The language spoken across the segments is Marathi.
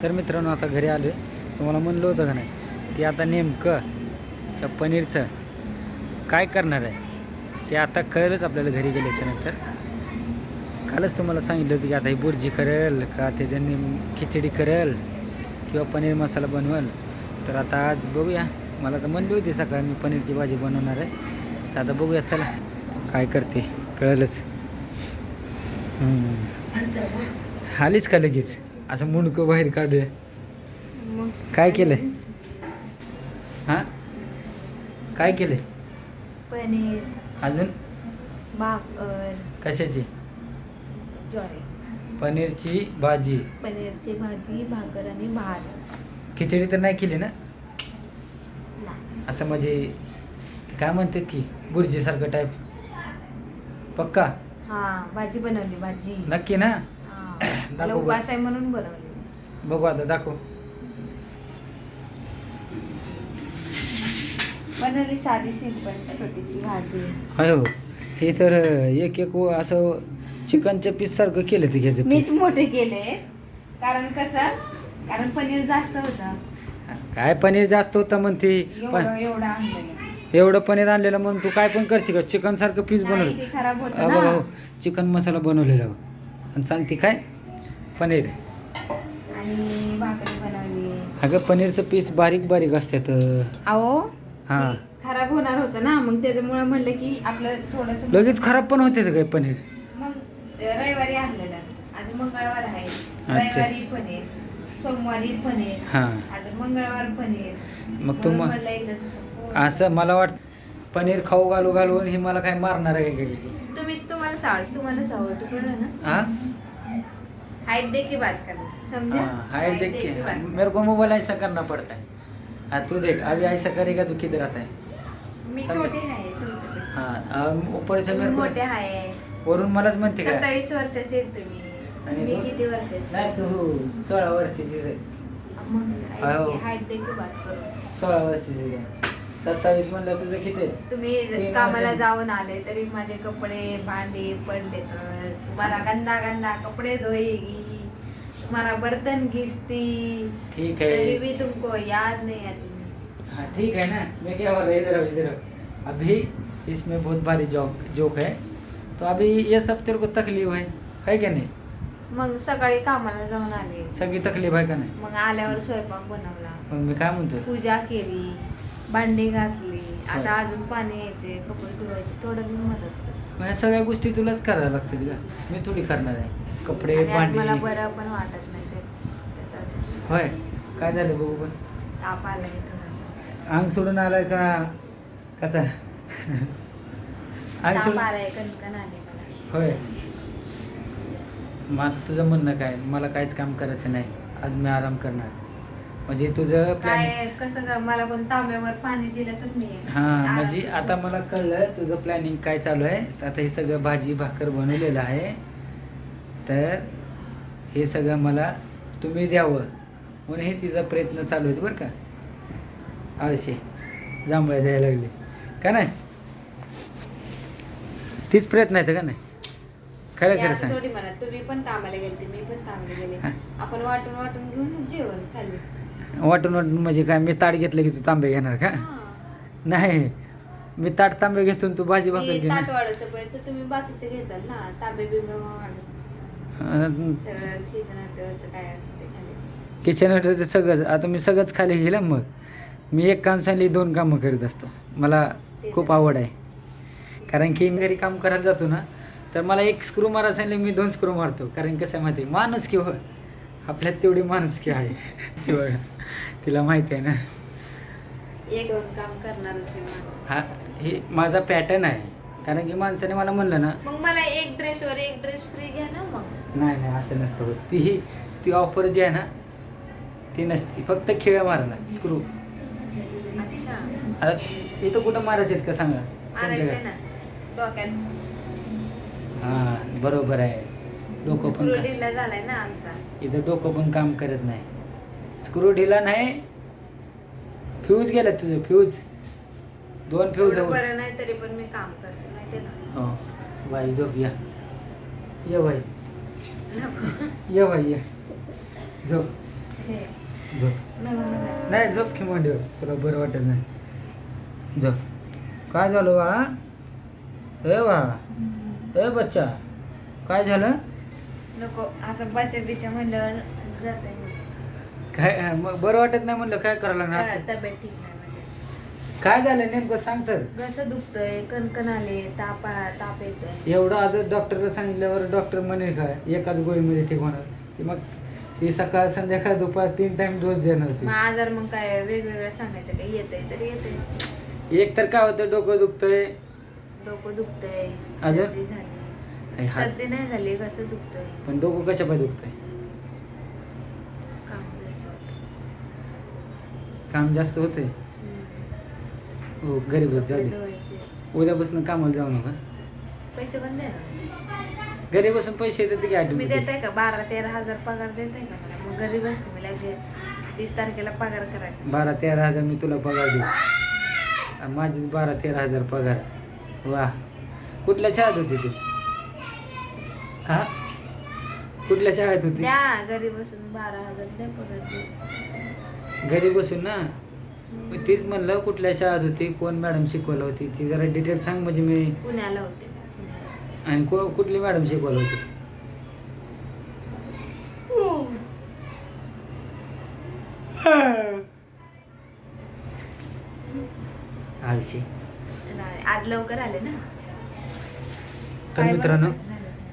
तर मित्रांनो आता घरी आलो आहे तुम्हाला म्हणलं होतं का नाही ते आता नेमकं त्या पनीरचं काय करणार आहे ते आता कळेलच आपल्याला घरी गेल्याच्यानंतर कालच तुम्हाला सांगितलं होतं की आता ही बुर्जी करेल का त्याच्या नेम खिचडी करेल किंवा पनीर मसाला बनवल. तर आता आज बघूया. मला तर म्हणली होती सकाळी मी पनीरची भाजी बनवणार आहे. तर आता बघूया चला. काय करते कळेलच. आलीच का लगेच? असं मुंडकं बाहेर काढलं. काय केलंय? हां? काय केलंय? पनीर. अजून? भाकर. कशाची? ज्वारी. पनीरची भाजी. पनीरची भाजी भाकर आणि भात. खिचडी तर नाही केली ना. असं म्हणजे काय म्हणतात की बुर्जीसारखं टाईप पक्का? हा भाजी बनवली भाजी. नक्की ना. मला दाखव बरं. उपास आहे म्हणून बनवली बघू आता दाखव. बनवली साधी सिंपल छोटीशी भाजी. होय हो हे तर एक एक व- असं चिकनच्या पीस सारखं केलं ते घ्यायचं मीच मोठे केले. कारण कसं? कारण पनीर जास्त होतं. काय पनीर जास्त होतं म्हणते? एवढं पण एवढं आणलेलं. एवढं पनीर आणलेलं म्हणून तू काय पण करशील का चिकन सारखं पीस नाही, बनवलं. ते खराब होतं अ बघा ना. हो, चिकन मसाला बनवलेला. आणि सांगते काय? पनीर. आणि भाकरी बनवली. अगं पनीरचं पीस बारीक बारीक असतात अहो हां. ते खराब होणार होतं ना मग त्याच्यामुळे म्हणलं की आपलं थोडस लगेच खराब पण होते काय पनीर? मग रविवारी आणलेलं. आज मंगळवार आहे. रविवारी पनीर सोमवारी पनीर हां. आज मंगळवार पनीर. मग तू म्हणून मग म्हणलं एकदा तसं पोट- असं मला वाटतं पनीर खाऊ घालू घालून हे मला काय मारणार आहे काय काय तुम्हीच तुम्हाला तुम्हाला कळलं ना? हाँ हाइट देख के बात करना समझा हाइट देख के. मेरे को मोबाइल ऐसा करना पड़ता है हाँ तू देख अभी ऐसा करेगा तो किधर आता है मी छोटे आहे. हाँ ऊपर से मेरे मोठे को आहे वरून मलाच म्हणते काय सत्तावीस वर्षाचे आहेत तुम्ही मी? किती वर्षाची नाही तू सोळा वर्षाची आहे. मग हो. हाइट देख के बात करू सोळा वर्षाची आहे. सत्तावीस म्हणलं तुझं किती? तुम्ही कामाला. जाऊन आले तरी माझे कपडे भांडे पडले तर तुम्हाला गंदा गंदा कपडे धोएगी तुम्हारा बर्तन घिसती ठीक तभी है भी तुमको याद नहीं आती हाँ ठीक है ना? मैं क्या बोल रहा हूँ, इधर इधर अभी इसमें बहुत भारी जोक जोक है। तो अभी ये सब तेरे को तकलीफ है? है क्या नहीं? मग सकाळी कामाला जाऊन आले। सगळी तकलीफ आहे का नाही? मग आल्यावर स्वयंपाक बनवला। मग मी काय म्हणतोय? पूजा केली भांडी घासली आता अजून पाणी यायचे कपडे धुवायचे थोडं मी मदत सगळ्या गोष्टी तुलाच करायला लागतील का? मी थोडी करणार आहे. कपडे आज मला भांडी बरं पण वाटत नाही ते. होय. काय झालं बघू पण. ताप आलाय अंग सोडून आलाय का? कसा? अंग सोडून आलाय कणकण आले होय. मग आता तुझं म्हणणं काय? मला काहीच काम करायचं नाही. आज मी आराम करणार. म्हणजे तुझं काय कसं का मला कोण तांब्यावर पाणी दिलं तर मी हा म्हणजे. आता मला कळलं तुझं प्लॅनिंग काय चालू आहे. आता हे सगळं भाजी भाकर बनवलेलं आहे. तर हे सगळं मला तुम्ही द्यावं म्हणून हे तिचा प्रयत्न चालू आहेत बरं का. आळशी जांभळ्या द्यायला लागले. का नाही? तीच प्रयत्न आहेत का नाही? खरं खरं सांग. थोडी तुम्ही पण कामाला गेलते मी पण कामाला गेले. आपण वाटून वाटून घेऊन जेवण खाल्ले. वाटून वाटून म्हणजे काय मी ताट घेतलं की तू तांबे घेणार का? नाही मी ताट तांबे घेतो तू भाजी भाकर घेणार. ताट पर्यंत तुम्ही बाकीचे ना तांबे बिंबे किचन हॉटेलचं सगळंच. आता मी सगळंच खाली गेलं मग. मी एक काम सांगली दोन कामं करीत असतो. मला खूप आवड आहे. कारण की मी घरी काम करायला जातो ना तर मला एक स्क्रू मारा सांगले मी दोन स्क्रू मारतो. कारण कसं आहे माहिती आहे? माणूस की हो आपल्यात तेवढी माणूस की आहे. ती बघा. तिला माहिती आहे ना. एक दोन काम माणूस. हा हे माझा पॅटर्न आहे. कारण की माणसाने मला म्हणलं ना मग मला एक ड्रेसवर एक ड्रेस फ्री घ्या ना मग. नाही नाही असं नसतं होत. ही ती ऑफर जी आहे ना ती नसती. फक्त खेळ मारायला स्क्रू अच्छा. आता इथं कुठं मारायचे आहेत का सांगा? तुमच्याकडे? डोक्यात. हा बरोबर आहे. डोकं पण स्क्रू का- ढिला झालाय ना आमचा. इथं डोकं पण काम करत नाही. स्क्रू ढिला नाही. फ्यूज गेला तुझं फ्यूज दोन फ्यूज एवढं बरं नाही तरी पण मी काम हो. बाई झोप या. ये बाई. ये बाई ये. झोप. हे. झोप. नाही झोप की मांडीवर तुला बरं वाटत नाही. झोप. काय झालं बाळा? ए बाळा. ए बच्चा. काय झालं? नको. आता बच्चा बिचा म्हणल्यावर जात काय मग बरं वाटत नाही म्हणलं काय करायला लागणार? तब्येत ठीक. नाही काय झालं नेमकं सांग तर. घसं दुखतोय कणकण आले ताप ताप येतोय. एवढं आज डॉक्टरला सांगितल्यावर डॉक्टर म्हणे काय एकाच गोळीमध्ये ठीक होणार. की मग ती सकाळ संध्याकाळ दुपार तीन टाइम डोस देणार मग आजार मग काय वेगवेगळं सांगायचं काय? येतंय तर येतंय. ती एक तर काय होतं डोकं दुखतंय. डोकं दुखतंय. अजून? सर्दी झाली. आणि हात सर्दी नाही झाली घसं दुखतोय. पण डोकं कशा पाय दुखतंय? काम जास्त होतं. काम जास्त. हो घरी बस जाऊ दे. उद्यापासून कामाला जाऊ नका. पैसे कोण देणार? घरी बसून पैसे देते की तुम्ही ऑटोमॅटिक देताय का? बारा तेरा हजार पगार देताय का मला? मग घरी बसते मी लगेच. तीस तारखेला पगार करायचा. बारा तेरा हजार मी तुला पगार देऊ. आणि माझीच बारा तेरा हजार पगार. वा. कुठल्या शाळेत होती तू? हा? कुठल्या शाळेत होती? द्या घरी बसून बारा हजार द्या पगार. घरी बसून ना? मग तीच म्हणलं कुठल्या शाळेत होती कोण मॅडम शिकवलं होती ती जरा डिटेल सांग म्हणजे मी. पुण्याला होते. आणि को कुठली मॅडम शिकवलं होती? आळशी. नाही, आज लवकर आले ना. तर मित्रांनो?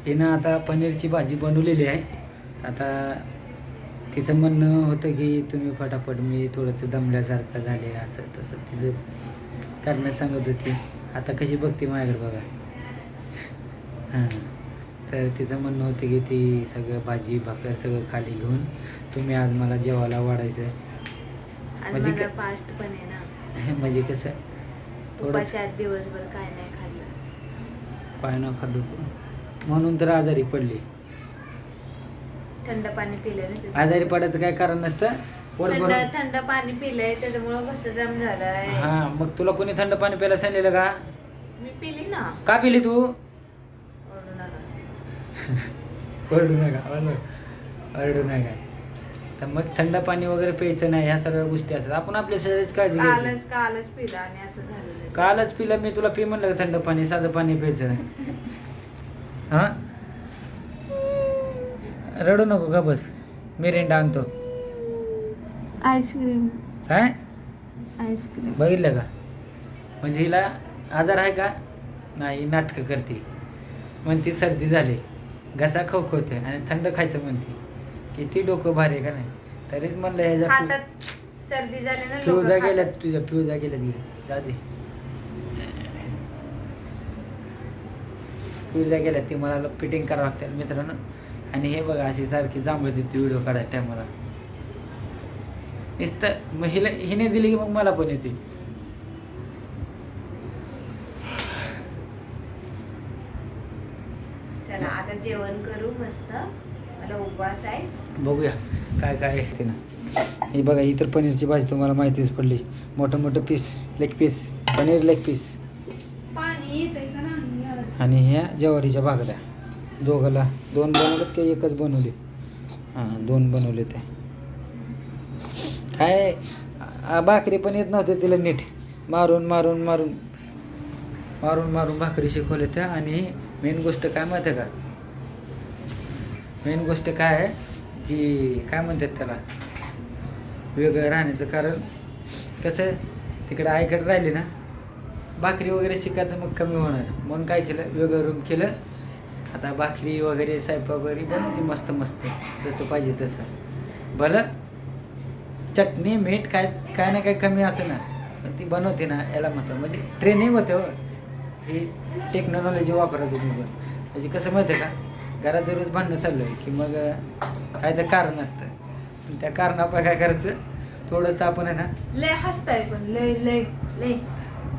हिनं आता पनीरची भाजी बनवलेली आहे. आता तिचं म्हणणं होतं की तुम्ही फटाफट मी थोडंसं दमल्यासारखं झाले असं तसं तिचं करण्यात सांगत होती. आता कशी बघते माझ्याकडे बघा. हां. तर तिचं म्हणणं होतं की ती सगळं भाजी भाकर सगळं खाली घेऊन तुम्ही आज मला जेवायला वाढायचं. म्हणजे काय- फास्ट पण आहे ना. म्हणजे कसं? आज दिवसभर काय नाही खाल्लं. पाय न खाल्लो तू. म्हणून तर आजारी पडली. थंड पाणी पिलं ना त्याच्यामुळं. आजारी पडायचं काय कारण नसतं. पोट थंड भरून थंड पाणी पिलंय त्याच्यामुळं कसं जाम झालंय. हा मग तुला कोणी थंड पाणी प्यायला सांगितलं का? मी पिली ना. का पिली तू? ओरडू नका. ओरडू नका ओरडू ओरडू नका. तर मग थंड पाणी वगैरे प्यायचं नाही ह्या सर्व गोष्टी असतात. आपण आपल्या शरीराची काळजी घ्यायची. कालच कालच पिलं आणि असं झालेलं कालच पिलं मी तुला पी म्हणलं का थंड पाणी साधं पाणी प्यायचं? हा? रडू नको का बस. मिरिंडा आणतो. Ice cream. काय? Ice cream. बघितलं का? म्हणजे हिला आजार आहे का? नाही नाटकं करते. म्हणते सर्दी झाली. घसा खवखवते आणि थंड खायचं म्हणते. किती डोकं भारी आहे का नाही? तरीच म्हणलं ह्याच्या सर्दी झाली ना फ्यूजा गेल्यात तुझ्या फ्यूजा गेल्यात गेल्या जा दे. फ्यूजा गेल्यात ती मला फिटिंग करावं लागते मित्रांनो. आणि हे बघा अशी सारखी जांभळ देते व्हिडिओ काढायच्या टायमाला नुसतं मग हिला हिने दिली की मग मला पण येते. चला आता जेवण करू मस्त. मला उपवास आहे. बघूया काय काय आहे ते ना ही बघा ही तर पनीरची भाजी तुम्हाला माहितीच पडली. मोठं मोठं piece leg piece paneer leg piece पाणी येतंय का नाही आणि ह्या ज्वारीच्या भाकऱ्या दोघाला. दोन बनवले की एकच बनवले? हां दोन बनवले ते काय भाकरी पण येत नव्हते तिला नीट. मारून मारून मारून. मारून मारून भाकरी शिकवले त्या आणि मेन गोष्ट काय माहिती का? मेन गोष्ट काय आहे? जी काय म्हणतात त्याला? वेगळं राहण्याचं कारण कसं तिकडे आईकडे राहिली ना भाकरी वगैरे शिकायचं मग कमी होणार. म्हणून काय केलं? वेगळं रूम केलं. आता भाकरी वगैरे स्वयंपाक वगैरे बनवते मस्त मस्त. जसं पाहिजे तसं. भलं चटणी मीठ काय काय ना काय कमी असं ना. पण ती बनवते ना याला म्हणतात म्हणजे ट्रेनिंग होते हो. ही टेक्नॉलॉजी वापरत होती मी पण. म्हणजे कसं माहिती का घरात जर रोज भांडणं चाललं आहे की मग काय तर कारण असतं. पण त्या कारणापाय काय करायचं थोडंसं आपण आहे ना लय हसताय पण लय लय लय.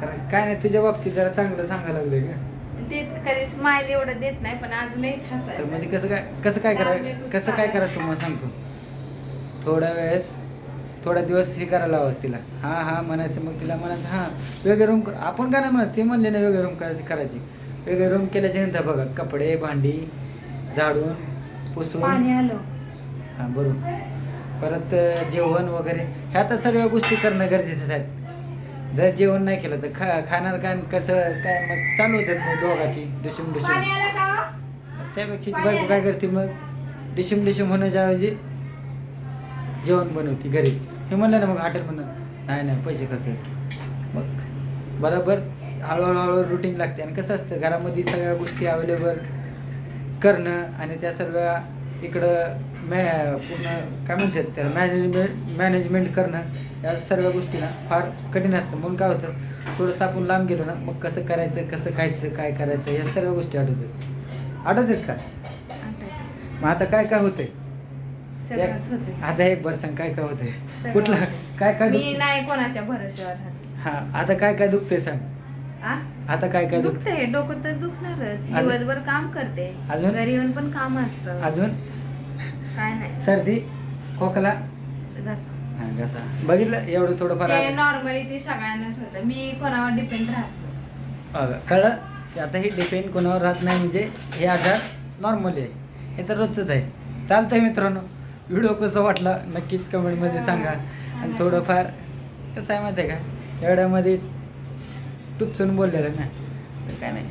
काय नाही तुझ्या बाबतीत जरा चांगलं सांगायला लागलोय का? तेच कधी स्माइल एवढं देत नाही पण आज तर हसाय म्हणजे कसं काय कसं काय करायचं कसं काय करायचं तुम्हाला सांगतो. थोड्या वेळेस थोडा दिवस हे करायला लावायचं तिला. हां हां म्हणायचं मग तिला म्हणायचं हां वेगळे रूम आपण काय नाही म्हणत? ते म्हणले ना वेगळे रूम करायची करायची. वेगळे रूम केल्याच्यानंतर बघा कपडे भांडी झाडून पुसून पाणी आलं. हां बरोबर. परत अं, जेवण वगैरे ह्या तर सर्व गोष्टी करणं गरजेचं आहे. जर जेवण नाही केलं तर खा खाणार काय कसं काय? मग चालू होतात मग दोघाची डिशूम डिशूम? त्यापेक्षा बायको काय करते मग? डिशम डिशम होण्याच्या ऐवजी जेवण बनवते घरी. हे म्हणलं ना मग हॉटेलमधून नाही नाही पैसे खर्च. मग बरोबर हळूहळू हळूहळू रुटीन लागते. आणि कसं असतं घरामध्ये सगळ्या गोष्टी अवेलेबल करणं आणि त्या सर्व इकडं मॅ पूर्ण काय म्हणतात त्याला? मॅनेजमेंट मॅनेजमेंट करणं या सर्व गोष्टी ना फार कठीण असतं. म्हणून काय होतं थोडंसं आपण लांब गेलो ना मग कसं करायचं कसं खायचं काय करायचं या सर्व गोष्टी आठवतात आठवतात का. मग आता काय काय होतंय? सगळंच होते आता एक बरं सांग काय काय होतंय? कुठलं. काय काय मी दुख- नाही कोणाच्या भरोश्यावर राहत. हा आता काय काय दुखतंय सांग. आ? आता काय काय दुख दुखतंय डोकं तर दुखणारच. अजून? दिवसभर काम करते. अजून? घरी येऊन पण काम असतं. अजून? काय नाही. सर्दी खोकला? घसा. हा घसा. बघितलं एवढं थोडंफार ते आलं. नॉर्मली ते सगळ्यांनाच होतं. मी कोणावर डिपेंड राहत बघा, कळलं? की आता हे डिपेंड कोणावर राहत नाही म्हणजे हे आजार नॉर्मली आहे. हे तर रोजचंच आहे. चालतंय मित्रांनो. व्हिडिओ कसं वाटला नक्कीच कमेंटमध्ये सांगा. आणि थोडंफार कसं आहे माहिती आहे का? एवढ्यामध्ये टुचून बोललेलं ना. तर काय नाही.